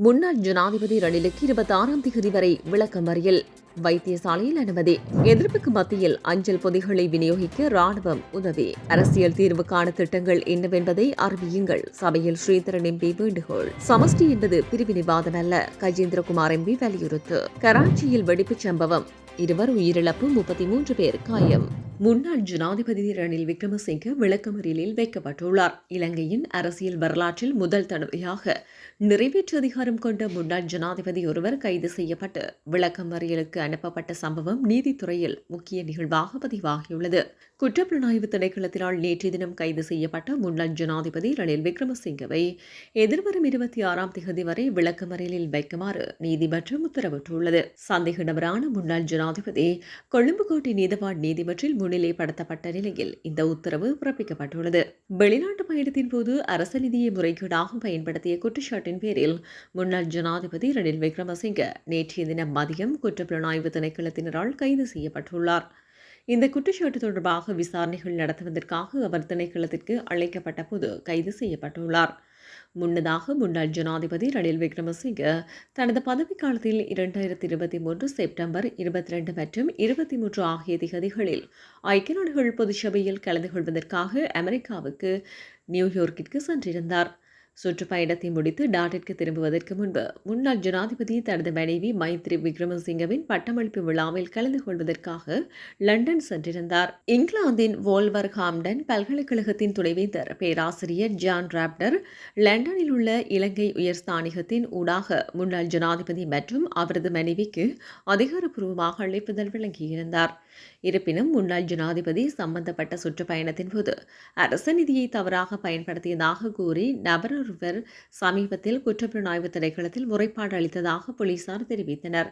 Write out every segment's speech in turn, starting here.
முன்னாள் ஜனாதிபதி ரணிலுக்கு இருபத்தி ஆறாம் தேதி வரை விளக்கமறியல் வைத்தியசாலையில் அனுமதி. எதிர்ப்புக்கு மத்தியில் அஞ்சல் பொதிகளை விநியோகிக்க ராணுவம் உதவி. அரசியல் தீர்வுக்கான திட்டங்கள் என்னவென்பதை அறிவியுங்கள். சபையில் ஸ்ரீதரன் எம்பி வேண்டுகோள். சமஷ்டி என்பது பிரிவினைவாதம் அல்ல கஜேந்திரகுமார் எம்பி வலியுறுத்து. கராச்சியில் வெடிப்புச் சம்பவம். இருவர் உயிரிழப்பு முப்பத்தி மூன்று பேர் காயம். முன்னாள் ஜனாதிபதி ரணில் விக்ரமசிங்க விளக்கமறியலில் வைக்கப்பட்டுள்ளார். இலங்கையின் அரசியல் வரலாற்றில் முதல் தடவையாக நிறைவேற்று அதிகாரம் கொண்ட முன்னாள் ஜனாதிபதி ஒருவர் கைது செய்யப்பட்டு விளக்கமறியலுக்கு அனுப்பப்பட்ட சம்பவம் நீதித்துறையில் முக்கிய நிகழ்வாக பதிவாகியுள்ளது. குற்றப்புலனாய்வு திணைக்களத்தினால் நேற்றைய தினம் கைது செய்யப்பட்ட முன்னாள் ஜனாதிபதி ரணில் விக்ரமசிங்கவை எதிர்வரும் இருபத்தி ஆறாம் தேதி வரை விளக்கமறியலில் வைக்குமாறு நீதிமன்றம் உத்தரவிட்டுள்ளது. சந்தேக நபரான முன்னாள் ஜனாதிபதி கொழும்புக்கோட்டை நீதவான் நீதிமன்றில் முன்னிலைப்படுத்தப்பட்ட நிலையில் இந்த உத்தரவு பிறப்பிக்கப்பட்டுள்ளது. வெளிநாட்டு பயணத்தின் போது அரச நிதியை முறைகேடாக பயன்படுத்திய குற்றச்சாட்டின் பேரில் முன்னாள் ஜனாதிபதி ரணில் விக்ரமசிங்க நேற்றைய தினம் மதியம் குற்றப்புலனாய்வு திணைக்களத்தினரால் கைது செய்யப்பட்டுள்ளார். இந்த குற்றச்சாட்டு தொடர்பாக விசாரணைகள் நடத்துவதற்காக அவர் திணைக்களத்திற்கு அழைக்கப்பட்ட போது கைது செய்யப்பட்டுள்ளார். முன்னதாக முன்னாள் ஜனாதிபதி ரணில் விக்ரமசிங்க தனது பதவிக்காலத்தில் இரண்டாயிரத்தி இருபத்தி மூன்று செப்டம்பர் இருபத்தி ரெண்டு மற்றும் இருபத்தி மூன்று ஆகிய திகதிகளில் ஐக்கிய நாடுகள் பொதுச்சபையில் கலந்து கொள்வதற்காக அமெரிக்காவுக்கு நியூயோர்க்கிற்கு சென்றிருந்தார். சுற்றுப்பயணத்தை முடித்து நாட்டிற்கு திரும்புவதற்கு முன்பு முன்னாள் ஜனாதிபதி தனது மனைவி மைத்ரி விக்ரமசிங்கவின் பட்டமளிப்பு விழாவில் கலந்து கொள்வதற்காக லண்டன் சென்றிருந்தார். இங்கிலாந்தின் வோல்வர் ஹாம்டன் பல்கலைக்கழகத்தின் துணைவேந்தர் பேராசிரியர் ஜான் ராப்டர் லண்டனில் உள்ள இலங்கை உயர்ஸ்தானிகத்தின் ஊடாக முன்னாள் ஜனாதிபதி மற்றும் அவரது மனைவிக்கு அதிகாரப்பூர்வமாக அழைப்புதல் வழங்கியிருந்தார். இருப்பினும் முன்னாள் ஜனாதிபதி சம்பந்தப்பட்ட சுற்றுப்பயணத்தின் போது அரச நிதியை தவறாக பயன்படுத்தியதாக கூறி நபர் ஒருவர் சமீபத்தில் குற்றப்புலனாய்வு திணைக்களத்தில் முறைப்பாடு அளித்ததாக போலீசார் தெரிவித்தனர்.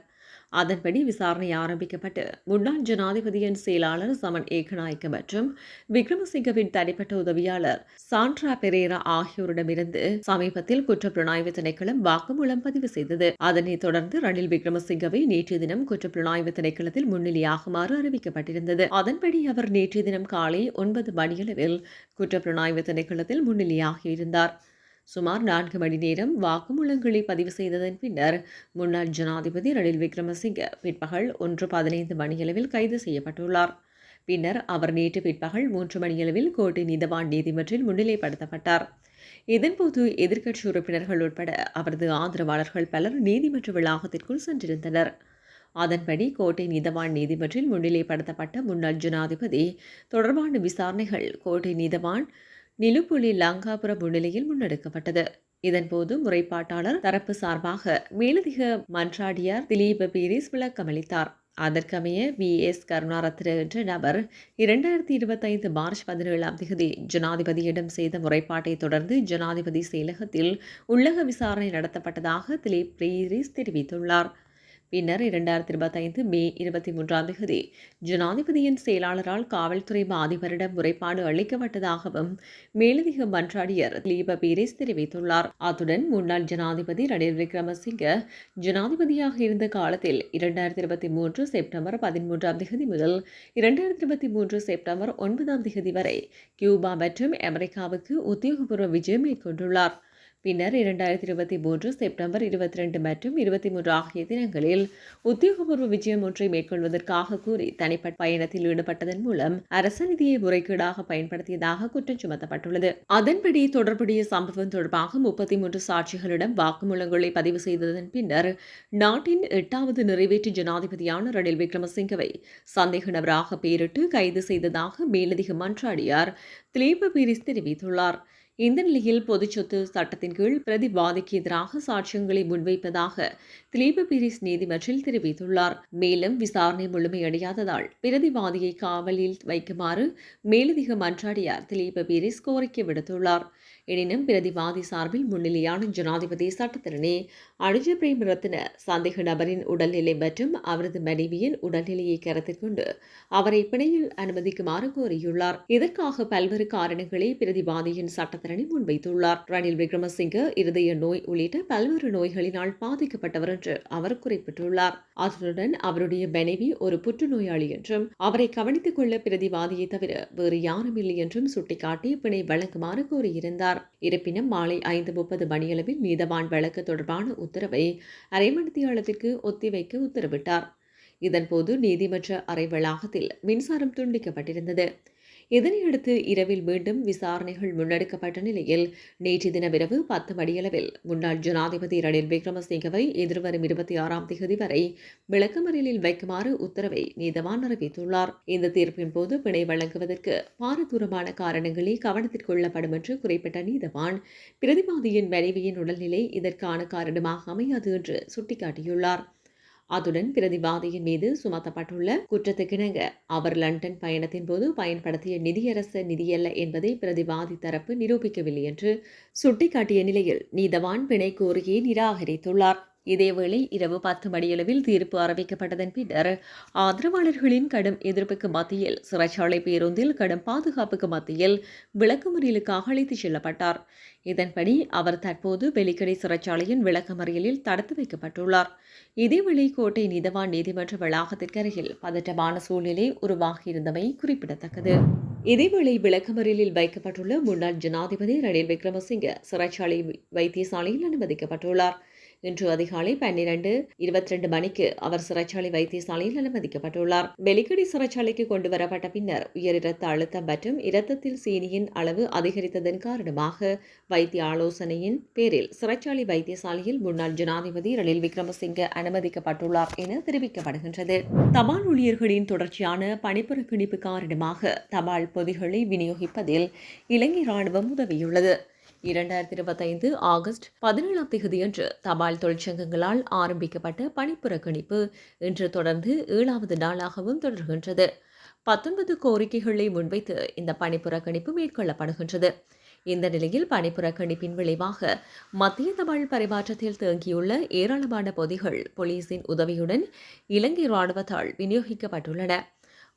அதன்படி விசாரணை ஆரம்பிக்கப்பட்டு முன்னாள் ஜனாதிபதியின் செயலாளர் சமன் ஏகநாயக்க மற்றும் விக்ரமசிங்கவின் தனிப்பட்ட உதவியாளர் சாண்ட்ரா பெரேரா ஆகியோரிடமிருந்து சமீபத்தில் குற்றப்புலனாய்வு திணைக்களம் வாக்குமூலம் பதிவு செய்தது. அதனைத் தொடர்ந்து ரணில் விக்ரமசிங்கவை நேற்றைய தினம் குற்றப்புலனாய்வு திணைக்களத்தில் முன்னிலையாகுமாறு அறிவிக்கப்பட்டிருந்தது. அதன்படி அவர் நேற்றைய தினம் காலை ஒன்பது மணியளவில் குற்றப்புலனாய்வு திணைக்களத்தில் முன்னிலையாகியிருந்தார். சுமார் நான்கு மணி நேரம் வாக்குமூலங்களை பதிவு செய்ததன் பின்னர் முன்னாள் ஜனாதிபதி ரணில் விக்ரமசிங்க பிற்பகல் ஒன்று பதினைந்து மணியளவில் கைது செய்யப்பட்டுள்ளார். பின்னர் அவர் நேற்று பிற்பகல் மூன்று மணியளவில் கோட்டை நீதவான் நீதிமன்றில் முன்னிலைப்படுத்தப்பட்டார். இதன்போது எதிர்க்கட்சி உறுப்பினர்கள் உட்பட அவரது ஆதரவாளர்கள் பலர் நீதிமன்ற வளாகத்திற்குள் சென்றிருந்தனர். அதன்படி கோட்டை நீதவான் நீதிமன்றில் முன்னிலைப்படுத்தப்பட்ட முன்னாள் ஜனாதிபதி தொடர்பான விசாரணைகள் கோட்டை நீதவான் நிலுப்புலி லங்காபுர முன்னிலையில் முன்னெடுக்கப்பட்டது. இதன்போது முறைப்பாட்டாளர் தரப்பு சார்பாக மேலதிக மன்றாடியார் திலீப பீரிஸ் விளக்கமளித்தார் அதற்கமைய வி. எஸ். கருணாரத்ன என்ற நபர் இரண்டாயிரத்தி இருபத்தைந்து மார்ச் பதினேழாம் தேதி ஜனாதிபதியிடம் செய்த முறைப்பாட்டை தொடர்ந்து ஜனாதிபதி செயலகத்தில் உள்ளக விசாரணை நடத்தப்பட்டதாக திலீப் பீரிஸ் தெரிவித்துள்ளார். பின்னர் இரண்டாயிரத்தி இருபத்தைந்து மே இருபத்தி மூன்றாம் தேதி ஜனாதிபதியின் செயலாளரால் காவல்துறை அதிபரிடம் முறைப்பாடு அளிக்கப்பட்டதாகவும் மேலதிக மன்றாடியர் திலீப பீரிஸ் தெரிவித்துள்ளார். அத்துடன் முன்னாள் ஜனாதிபதி ரணில் விக்ரமசிங்க ஜனாதிபதியாக இருந்த காலத்தில் இரண்டாயிரத்தி இருபத்தி மூன்று செப்டம்பர் பதிமூன்றாம் தேதி முதல் இரண்டாயிரத்தி இருபத்தி மூன்று செப்டம்பர் ஒன்பதாம் தேதி வரை கியூபா மற்றும் அமெரிக்காவுக்கு உத்தியோகபூர்வ விஜயம் மேற்கொண்டுள்ளார். பின்னர் இரண்டாயிரத்தி இருபத்தி மூன்று செப்டம்பர் இருபத்தி ரெண்டு மற்றும் இருபத்தி மூன்று ஆகிய தினங்களில் உத்தியோகபூர்வ விஜயம் ஒன்றை மேற்கொள்வதற்காக கூறி தனிப்பட்ட பயணத்தில் ஈடுபட்டதன் மூலம் அரச நிதியை முறைகேடாக பயன்படுத்தியதாக குற்றம் சுமத்தப்பட்டுள்ளது. அதன்படி தொடர்புடைய சம்பவம் தொடர்பாக முப்பத்தி மூன்று சாட்சிகளிடம் வாக்குமூலங்களை பதிவு செய்ததன் பின்னர் நாட்டின் எட்டாவது நிறைவேற்று ஜனாதிபதியான ரணில் விக்ரமசிங்கவை சந்தேக நபராக பெயரிட்டு கைது செய்ததாக மேலதிக மன்றாடியார் திலீப பீரிஸ் தெரிவித்துள்ளார். இந்த நிலையில் பொதுச் சொத்து சட்டத்தின் கீழ் பிரதிவாதிக்கு எதிராக சாட்சியங்களை முன்வைப்பதாக திலீப பீரிஸ் நீதிமன்றில் தெரிவித்துள்ளார். மேலும் விசாரணை முழுமையடையாததால் பிரதிவாதியை காவலில் வைக்குமாறு மேலதிக மன்றாடியார் திலீப பீரிஸ் கோரிக்கை விடுத்துள்ளார். எனினும் பிரதிவாதி சார்பில் முன்னிலையான ஜனாதிபதி சட்டத்திறனே அனுஜ பிரேமரத்ன சந்தேக நபரின் உடல்நிலை மற்றும் அவரது மனைவியின் உடல்நிலையை கருத்தில் கொண்டு அவரை பிணையில் அனுமதிக்குமாறு கோரியுள்ளார். இதற்காக பல்வேறு காரணங்களை பிரதிவாதியின் சட்டத்திறனை முன்வைத்துள்ளார். ரணில் விக்ரமசிங்க இருதய நோய் உள்ளிட்ட பல்வேறு நோய்களினால் பாதிக்கப்பட்டவர் என்று அவர் குறிப்பிட்டுள்ளார். அதனுடன் அவருடைய மனைவி ஒரு புற்றுநோயாளி என்றும் அவரை கவனித்துக் கொள்ள பிரதிவாதியை தவிர வேறு யாரும் இல்லை என்றும் சுட்டிக்காட்டி பிணை வழங்குமாறு கோரியிருந்தார். தெரிவித்துள்ளார் இருப்பினும் மாலை ஐந்து முப்பது மணியளவில் நீதவான் வழக்கு தொடர்பான உத்தரவை அரைமணித்தியாளத்திற்கு ஒத்திவைக்க உத்தரவிட்டார். இதன்போது நீதிமன்ற அறை வளாகத்தில் மின்சாரம் துண்டிக்கப்பட்டிருந்தது. இதனையடுத்து இரவில் மீண்டும் விசாரணைகள் முன்னெடுக்கப்பட்ட நிலையில் நேற்று தினவிரவு பத்து மணியளவில் முன்னாள் ஜனாதிபதி ரணில் விக்ரமசிங்கவை எதிர்வரும் இருபத்தி ஆறாம் தேதி வரை விளக்கமறியலில் வைக்குமாறு உத்தரவை நீதவான் அறிவித்துள்ளார். இந்த தீர்ப்பின் போது பிணை வழங்குவதற்கு பாரதூரமான காரணங்களே கவனத்திற்கு கொள்ளப்படும் என்று குறிப்பிட்ட நீதவான் பிரதிவாதியின் மனைவியின் உடல்நிலை இதற்கான காரணமாக அமையாது என்று சுட்டிக்காட்டியுள்ளார். அதுடன் பிரதிவாதியின் மீது சுமத்தப்பட்டுள்ள குற்றத்துக்கிணங்க. அவர் லண்டன் பயணத்தின் போது பயன்படுத்திய நிதியரச நிதியல்ல என்பதை பிரதிவாதி தரப்பு நிரூபிக்கவில்லை என்று சுட்டிக்காட்டிய நிலையில் நீதவான் பிணை கோரிக்கையை நிராகரித்துள்ளார். இதேவேளை இரவு பத்து மணியளவில் தீர்ப்பு அறிவிக்கப்பட்டதன் பின்னர் ஆதரவாளர்களின் கடும் எதிர்ப்புக்கு மத்தியில் சிறைச்சாலை பேருந்தில் கடும் பாதுகாப்புக்கு மத்தியில் விளக்கமறியலுக்காக அழைத்துச் செல்லப்பட்டார். இதன்படி அவர் தற்போது வெலிக்கடை சிறைச்சாலையின் விளக்கமறியலில் தடுத்து வைக்கப்பட்டுள்ளார். இதேவேளை கோட்டை நீதவான் நீதிமன்ற வளாகத்திற்கு அருகில் பதட்டமான சூழ்நிலை உருவாகியிருந்தமை குறிப்பிடத்தக்கது. இதேவேளை விளக்கமறியலில் வைக்கப்பட்டுள்ள முன்னாள் ஜனாதிபதி ரணில் விக்ரமசிங்க சிறைச்சாலை வைத்தியசாலையில் அனுமதிக்கப்பட்டுள்ளார். இன்று அதிகாலை பன்னிரண்டு இருபத்தி ரெண்டு மணிக்கு அவர் சிறைச்சாலை வைத்தியசாலையில் அனுமதிக்கப்பட்டுள்ளார். வெலிக்கடி சிறைச்சாலைக்கு கொண்டு வரப்பட்ட பின்னர் உயர் இரத்த அழுத்தம் மற்றும் இரத்தத்தில் சீனியின் அளவு அதிகரித்ததன் காரணமாக வைத்திய ஆலோசனையின் பேரில் சிறைச்சாலை வைத்தியசாலையில் முன்னாள் ஜனாதிபதி ரணில் விக்ரமசிங்க அனுமதிக்கப்பட்டுள்ளார் என தெரிவிக்கப்படுகின்றது. தபால் ஊழியர்களின் தொடர்ச்சியான பணிப்புறக்கணிப்பு காரணமாக தபால் பொதிகளை விநியோகிப்பதில் இலங்கை ராணுவம் உதவியுள்ளது. இரண்டாயிரத்தி இருபத்தைந்து ஆகஸ்ட் பதினேழாம் தேதியன்று தபால் தொழிற்சங்கங்களால் ஆரம்பிக்கப்பட்ட பணிப்புறக்கணிப்பு இன்று தொடர்ந்து ஏழாவது நாளாகவும் தொடர்கின்றது. பத்தொன்பது கோரிக்கைகளை முன்வைத்து இந்த பணிப்புறக்கணிப்பு மேற்கொள்ளப்படுகின்றது. இந்த நிலையில் பணிப்புறக்கணிப்பின் விளைவாக மத்திய தபால் பரிமாற்றத்தில் தேங்கியுள்ள ஏராளமான பொதிகள் போலீசின் உதவியுடன் இலங்கை ராணுவத்தால் விநியோகிக்கப்பட்டுள்ளன.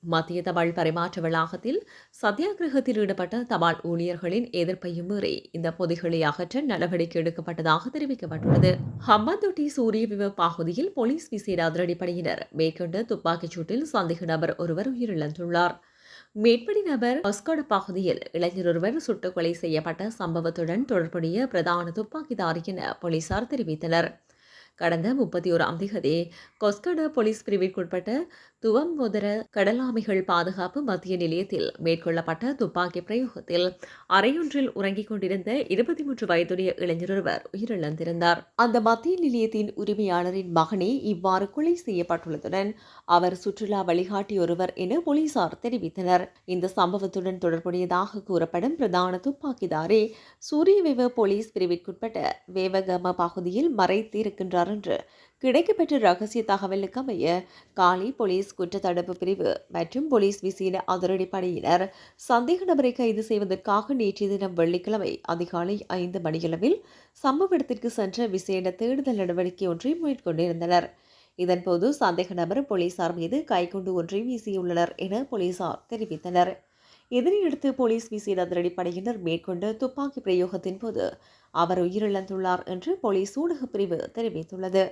மத்திய தபால் பரிமாற்ற வளாகத்தில் சத்தியாகிரகத்தில் ஈடுபட்ட தபால் ஊழியர்களின் எதிர்ப்பையும் மீறி இந்த பொதிகளை அகற்ற நடவடிக்கை எடுக்கப்பட்டதாக தெரிவிக்கப்பட்டுள்ளது. ஹம்பாந்தோட்டை சூரிய விவ பகுதியில் போலீஸ் விசேட அதிரடிப்படையினர் மேற்கொண்ட துப்பாக்கிச் சூட்டில் சந்தேக நபர் ஒருவர் உயிரிழந்துள்ளார். மேற்படி நபர் ஒஸ்கோட பகுதியில் இளைஞர் ஒருவர் சுட்டுக் கொலை செய்யப்பட்ட சம்பவத்துடன் தொடர்புடைய பிரதான துப்பாக்கிதாரி என போலீசார் தெரிவித்தனர். கடந்த முப்பத்தி ஓராம் திகதி கொஸ்கட போலீஸ் பிரிவிற்குட்பட்ட துவம் முதர கடலாமைகள் பாதுகாப்பு மத்திய நிலையத்தில் மேற்கொள்ளப்பட்ட துப்பாக்கி பிரயோகத்தில் அறையொன்றில் உறங்கிக் கொண்டிருந்த இருபத்தி மூன்று வயதுடைய இளைஞர் ஒருவர் உயிரிழந்திருந்தார். அந்த மத்திய நிலையத்தின் உரிமையாளரின் மகனே இவ்வாறு கொலை செய்யப்பட்டுள்ளதுடன் அவர் சுற்றுலா வழிகாட்டி ஒருவர் என போலீசார் தெரிவித்தனர். இந்த சம்பவத்துடன் தொடர்புடையதாக கூறப்படும் பிரதான துப்பாக்கிதாரே சூரியவேவ போலீஸ் பிரிவிற்குட்பட்ட வேவகம பகுதியில் மறைத்திருக்கின்றார் என்று கிடைக்கப்பெற்ற ரகசிய தகவலுக்கு அமைய காலி போலீஸ் குற்றத்தடுப்பு பிரிவு மற்றும் போலீஸ் விசேட அதிரடிப்படையினர் சந்தேக நபரை கைது செய்வதற்காக நேற்றைய தினம் வெள்ளிக்கிழமை அதிகாலை ஐந்து மணியளவில் சம்பவ இடத்திற்கு சென்ற விசேட தேடுதல் நடவடிக்கை ஒன்றை மேற்கொண்டிருந்தனர். இதன்போது சந்தேக நபர் போலீசார் மீது கைக்குண்டு ஒன்றை வீசியுள்ளனர் என போலீசார் தெரிவித்தனர். இதனையடுத்து போலீஸ் விசேட அதிரடிப்படையினர் மேற்கொண்ட துப்பாக்கி பிரயோகத்தின் போது அவர் உயிரிழந்துள்ளார் என்று போலீஸ் ஊடகப் பிரிவு தெரிவித்துள்ளது.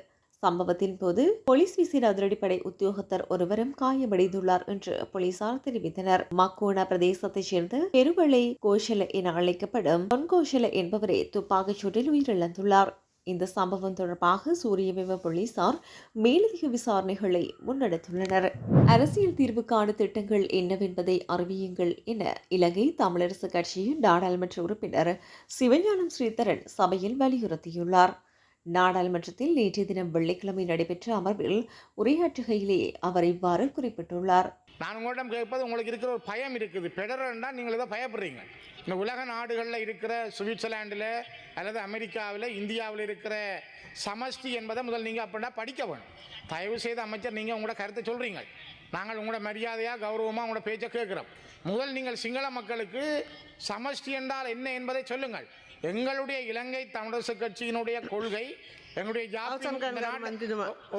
சம்பவத்தின் போது போலீஸ் விசேட அதிரடிப்படை உத்தியோகத்தர் ஒருவரும் காயமடைந்துள்ளார் என்று போலீசார் தெரிவித்தனர். மக்கோனா பிரதேசத்தைச் சேர்ந்த பெருவளை கோஷல என அழைக்கப்படும் பொன்கோஷல என்பவரே துப்பாக்கிச் சூட்டில் உயிரிழந்துள்ளார். இந்த சம்பவம் தொடர்பாக சூரியவிம போலீசார் மேலதிக விசாரணைகளை முன்னெடுத்துள்ளனர். அரசியல் தீர்வுக்கான திட்டங்கள் என்னவென்பதை அறிவியுங்கள் என இலங்கை தமிழரசு கட்சியின் நாடாளுமன்ற உறுப்பினர் சிவஞானம் ஸ்ரீதரன் சபையில் வலியுறுத்தியுள்ளார். நாடாளுமன்றத்தில் நேற்றைய தினம் வெள்ளிக்கிழமை நடைபெற்ற அமர்வில் உரையாற்றுகையிலே அவர் இவ்வாறு குறிப்பிட்டுள்ளார். நான் உங்களிடம் கேட்பது உங்களுக்கு இருக்கிற ஒரு பயம் இருக்குது. பெடரல்னா நீங்கள் ஏதோ பயப்படுறீங்க. இந்த உலக நாடுகளில் இருக்கிற சுவிட்சர்லாண்டில் அல்லது அமெரிக்காவில் இந்தியாவில் இருக்கிற சமஷ்டி என்பதை முதல் நீங்கள் அப்படின்னா படிக்க வேணும். தயவு செய்து அமைச்சர் நீங்கள் உங்களோட கருத்தை சொல்கிறீங்க நாங்கள் உங்களோட மரியாதையாக கௌரவமாக உங்களோட பேச்சை கேட்குறோம். முதல் நீங்கள் சிங்கள மக்களுக்கு சமஷ்டி என்றால் என்ன என்பதை சொல்லுங்கள். எங்களுடைய இலங்கை தமிழரசு கட்சியினுடைய கொள்கை எங்களுடைய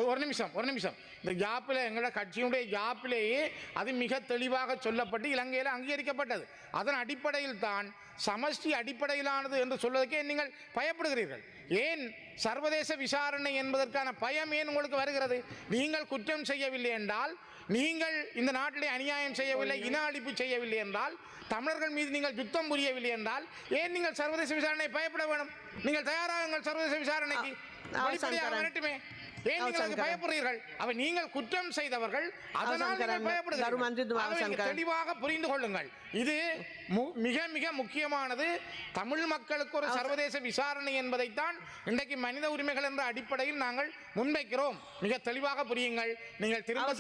ஒரு நிமிஷம் ஒரு நிமிஷம். இந்த ஜாப்பில் எங்களோட கட்சியினுடைய ஜாப்பிலேயே அது மிக தெளிவாக சொல்லப்பட்டு இலங்கையில் அங்கீகரிக்கப்பட்டது. அதன் அடிப்படையில் தான் சமஷ்டி அடிப்படையிலானது என்று சொல்வதற்கே நீங்கள் பயப்படுகிறீர்கள். ஏன் சர்வதேச விசாரணை என்பதற்கான பயம் ஏன் உங்களுக்கு வருகிறது? நீங்கள் குற்றம் செய்யவில்லை என்றால் நீங்கள் இந்த நாட்டிலே அநியாயம் செய்யவில்லை இன அழிப்பு செய்யவில்லை என்றால் தமிழர்கள் மீது நீங்கள் யுத்தம் புரியவில்லை என்றால் ஏன் நீங்கள் சர்வதேச விசாரணை பயப்பட வேணும்? நீங்கள் தயாராகுங்கள் சர்வதேச விசாரணைக்கு. வெளிப்படையாக. வரட்டுமே. ஏன் அவ நீங்கள் அதுக்கு சங்கரன். பயப்படுறீர்கள் அவ நீங்கள் குற்றம் செய்தவர்கள் அதனால் பயப்படுகிறீர்கள். தெளிவாக புரிந்து கொள்ளுங்கள். இது மு- மிக மிக முக்கியமானது. தமிழ் மக்களுக்கு ஒரு சர்வதேச விசாரணை என்பதைத்தான் இன்றைக்கு மனித உரிமைகள் என்ற அடிப்படையில் நாங்கள் முன்வைக்கிறோம். மிக தெளிவாக புரியுங்கள். நீங்கள் திரும்ப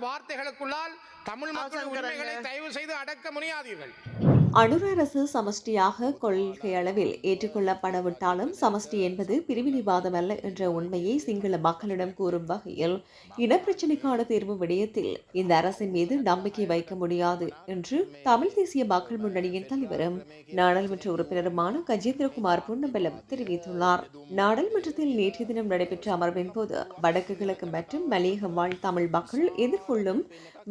வார்த்தைகளுக்குள்ளால் தமிழ் மக்கள் உரிமைகளை. தயவு செய்து அடக்க முடியாதீர்கள் அனுர அரசு சமஷ்டியாக கொள்கை அளவில் ஏற்றுக்கொள்ளப்படவிட்டாலும் சமஷ்டி என்பது பிரிவினைவாதம் அல்ல என்ற உண்மையை சிங்கள மக்களிடம் கூறும் வகையில் இனப்பிரச்சினைக்கான தீர்வு விடயத்தில் இந்த அரசின் மீது நம்பிக்கை வைக்க முடியாது என்று தமிழ் தேசிய மக்கள் முன்னணியின் தலைவரும் நாடாளுமன்ற உறுப்பினருமான கஜேந்திரகுமார் பொன்னம்பலம் தெரிவித்துள்ளார். நாடாளுமன்றத்தில் நேற்றைய தினம் நடைபெற்ற அமர்வின் போது வடக்கு கிழக்கு மற்றும் மலையக வாழ் தமிழ் மக்கள் எதிர்கொள்ளும்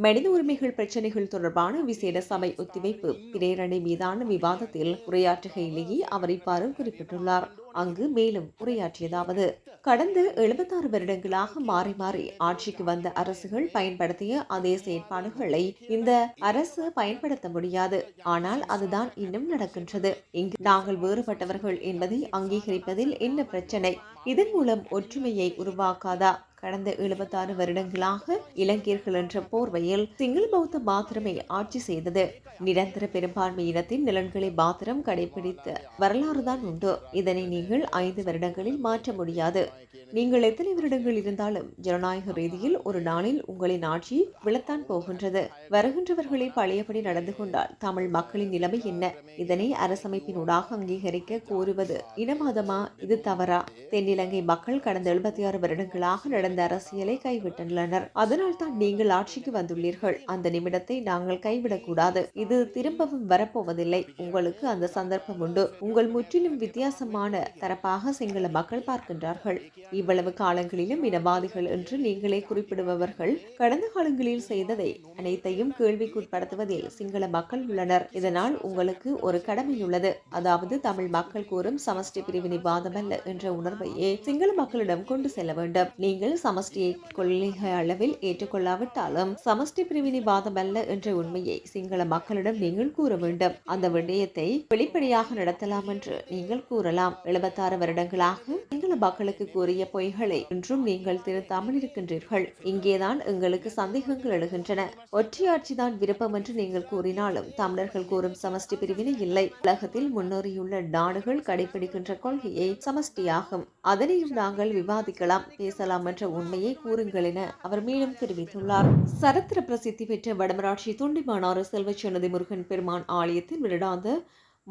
மனித உரிமைகள் பிரச்சினைகள் தொடர்பான விசேட சபை ஒத்திவைப்பு பிரேரணை மீதான விவாதத்தில் உரையாற்றுகையிலேயே அவர் இவ்வாறு குறிப்பிட்டுள்ளார். அங்கு மேலும் உரையாற்றியதாவது கடந்த எழுபத்தாறு வருடங்களாக மாறி மாறி ஆட்சிக்கு வந்த அரசுகள் பயன்படுத்திய அதே செயற்பாடுகளை இந்த அரசு பயன்படுத்த முடியாது. ஆனால் அதுதான் இன்னும் நடக்கின்றது. இங்கு நாங்கள் வேறுபட்டவர்கள் என்பதை அங்கீகரிப்பதில் என்ன பிரச்சனை? இதன் மூலம் ஒற்றுமையை உருவாக்காதா? கடந்த எழுபத்தாறு வருடங்களாக இலங்கையர்கள் என்ற போர்வையில் சிங்கள பௌத்த மாத்திரமே ஆட்சி செய்தது. நிரந்தர பெரும்பான்மையினத்தின் நிலன்களை மாத்திரம் கடைபிடித்த வரலாறுதான் உண்டு. இதனை நீங்கள் ஐந்து வருடங்களில் மாற்ற முடியாது. நீங்கள் எத்தனை வருடங்கள் இருந்தாலும் ஜனநாயக ரீதியில் ஒரு நாளில் உங்களின் ஆட்சி விழத்தான் போகின்றது. வருகின்றவர்களை பழையபடி நடந்து கொண்டால் தமிழ் மக்களின் நிலைமை என்ன? இதனை அரசமைப்பினூடாக அங்கீகரிக்க கோருவது இனவாதமா இது தவறா? தென்னிலங்கை மக்கள் கடந்த எழுபத்தி ஆறு வருடங்களாக நடந்த அரசியலை கைவிட்டுள்ளனர். அதனால் தான் நீங்கள் ஆட்சிக்கு வந்துள்ளீர்கள். அந்த நிமிடத்தை நாங்கள் கைவிடக்கூடாது. இது திரும்பவும் வரப்போவதில்லை. உங்களுக்கு அந்த சந்தர்ப்பம் உண்டு. உங்கள் முற்றிலும் வித்தியாசமான தரப்பாக சிங்கள மக்கள் பார்க்கின்றார்கள். இவ்வளவு காலங்களிலும் இனவாதிகள் என்று நீங்களே குறிப்பிடுபவர்கள் கடந்த காலங்களில் செய்ததை அனைத்தையும் கேள்விக்குட்படுத்துவதில் சிங்கள மக்கள் உள்ளனர். இதனால் உங்களுக்கு ஒரு கடமை உள்ளது. அதாவது தமிழ் மக்கள் கூறும் சமஷ்டி பிரிவினை வாதமல்ல என்ற உணர்வையே சிங்கள மக்களிடம் கொண்டு செல்ல வேண்டும். நீங்கள் சமஷ்டியை கொள்கை அளவில் ஏற்றுக்கொள்ளாவிட்டாலும் சமஷ்டி பிரிவினைவாதம் அல்ல என்ற உண்மையை சிங்கள மக்களிடம் நீங்கள் கூற வேண்டும். அந்த விடயத்தை வெளிப்படையாக நடத்தலாம் என்று நீங்கள் கூறலாம். எழுபத்தாறு வருடங்களாக சிங்கள மக்களுக்கு கூறிய பொய்களை இன்றும் நீங்கள் திருத்தாமல் இருக்கின்றீர்கள். இங்கேதான் எங்களுக்கு சந்தேகங்கள் எழுகின்றன. ஒற்றையாட்சிதான் விருப்பம் என்று நீங்கள் கூறினாலும் தமிழர்கள் கூறும் சமஷ்டி பிரிவினை இல்லை. உலகத்தில் முன்னேறியுள்ள நாடுகள் கடைபிடிக்கின்ற கொள்கையை சமஷ்டியாகும். அதனையும் நாங்கள் விவாதிக்கலாம் பேசலாம் என்ற உண்மையை கூறுங்கள் என அவர் மேலும் தெரிவித்துள்ளார். சரத்திர பிரசித்தி பெற்ற வடமராட்சி துண்டிமானாறு செல்வச்சன்னதி முருகன் பெருமான் ஆலயத்தின் வருடாந்த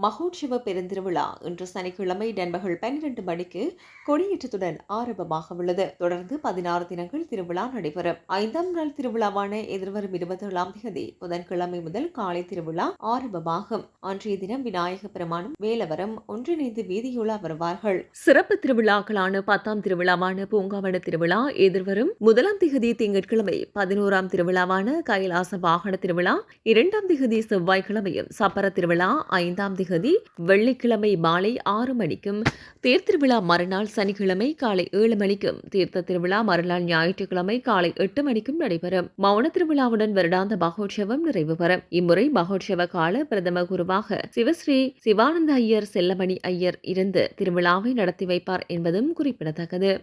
மகோற்சவ பெருந்திருவிழா இன்று சனிக்கிழமை நண்பகல் பன்னிரண்டு மணிக்கு கொடியேற்றத்துடன் ஆரம்பமாக உள்ளது தொடர்ந்து பதினாறு தினங்கள் திருவிழா நடைபெறும். ஐந்தாம் நாள் திருவிழாவான எதிர்வரும் இருபத்தி ஏழாம் தேதி புதன்கிழமை முதல் காலை திருவிழா ஆரம்பமாகும். அன்றைய தினம் விநாயக பெருமானும் வேலவரம் ஒன்றிணைந்து வீதியுலா வருவார்கள். சிறப்பு திருவிழாக்களான பத்தாம் திருவிழாவான பூங்காவன திருவிழா எதிர்வரும் முதலாம் திகதி திங்கட்கிழமை பதினோராம் திருவிழாவான கைலாச வாகன திருவிழா இரண்டாம் திகதி செவ்வாய்க்கிழமையும் சப்பர திருவிழா ஐந்தாம் திகதி வெள்ளிக்கிழமை மாலை ஆறு மணிக்கும் தேர் திருவிழா மறுநாள் சனிக்கிழமை காலை ஏழு மணிக்கும் தீர்த்த திருவிழா மறுநாள் ஞாயிற்றுக்கிழமை காலை எட்டு மணிக்கும் நடைபெறும். மௌன திருவிழாவுடன் வருடாந்த மகோற்சவம் நிறைவு பெறும். இம்முறை மகோற்சவ கால பிரதம குருவாக சிவஸ்ரீ சிவானந்த ஐயர் செல்லமணி ஐயர் இருந்து திருவிழாவை நடத்தி வைப்பார் என்பதும் குறிப்பிடத்தக்கது.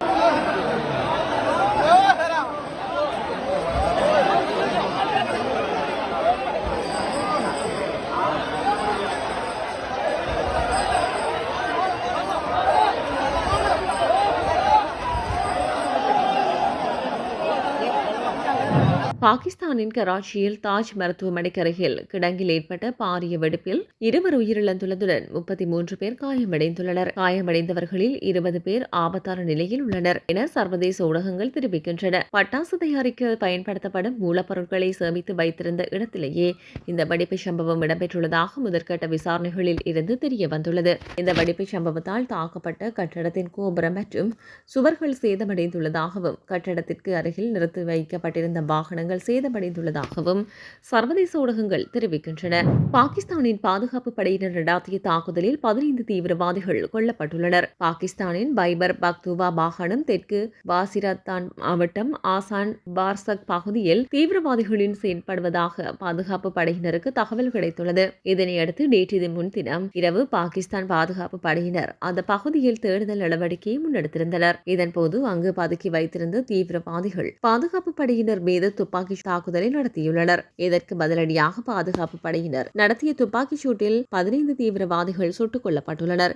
பாகிஸ்தானின் கராச்சியில் தாஜ் மருத்துவமனைக்கு அருகில் கிடங்கில் ஏற்பட்ட பாரிய வெடிப்பில் இருவர் உயிரிழந்துள்ளதுடன் முப்பத்தி மூன்று பேர் காயமடைந்துள்ளனர். காயமடைந்தவர்களில் இருபது பேர் ஆபத்தான நிலையில் உள்ளனர் என சர்வதேச ஊடகங்கள் தெரிவிக்கின்றன. பட்டாசு தயாரிக்க பயன்படுத்தப்படும் மூலப்பொருட்களை சேமித்து வைத்திருந்த இடத்திலேயே இந்த வெடிப்பு சம்பவம் இடம்பெற்றுள்ளதாக முதற்கட்ட விசாரணைகளில் இருந்து தெரிய வந்துள்ளது இந்த வெடிப்பு சம்பவத்தால் தாக்கப்பட்ட கட்டடத்தின் கோபுரம் மற்றும் சுவர்கள் சேதமடைந்துள்ளதாகவும் கட்டடத்திற்கு அருகில் நிறுத்தி வைக்கப்பட்டிருந்த வாகனங்கள் கட்டடங்கள் சேதமடைந்துள்ளதாகவும் சர்வதேச ஊடகங்கள் தெரிவிக்கின்றன. பாகிஸ்தானின் பாதுகாப்பு படையினர் நடாத்திய தாக்குதலில் பதினைந்து தீவிரவாதிகள் கொல்லப்பட்டுள்ளனர். பாகிஸ்தானின் பைபர் பக்துவா மாகாணம் தெற்கு வாசிரத்தான் மாவட்டம் ஆசான் பார்சக் பகுதியில் தீவிரவாதிகளின் செயல்படுவதாக பாதுகாப்பு படையினருக்கு தகவல் கிடைத்துள்ளது. இதனையடுத்து நேற்று முன்தினம் இரவு பாகிஸ்தான் பாதுகாப்பு படையினர் அந்த பகுதியில் தேடுதல் நடவடிக்கையை முன்னெடுத்திருந்தனர். இதன்போது அங்கு பதுக்கி வைத்திருந்த தீவிரவாதிகள் பாதுகாப்பு படையினர் மீது துப்பாக்கி துப்பாக்கி தாக்குதலை நடத்தியுள்ளனர். இதற்கு பதிலடியாக பாதுகாப்பு படையினர் நடத்திய துப்பாக்கிச் சூட்டில் பதினைந்து தீவிரவாதிகள் சுட்டுக் கொல்லப்பட்டுள்ளனர்.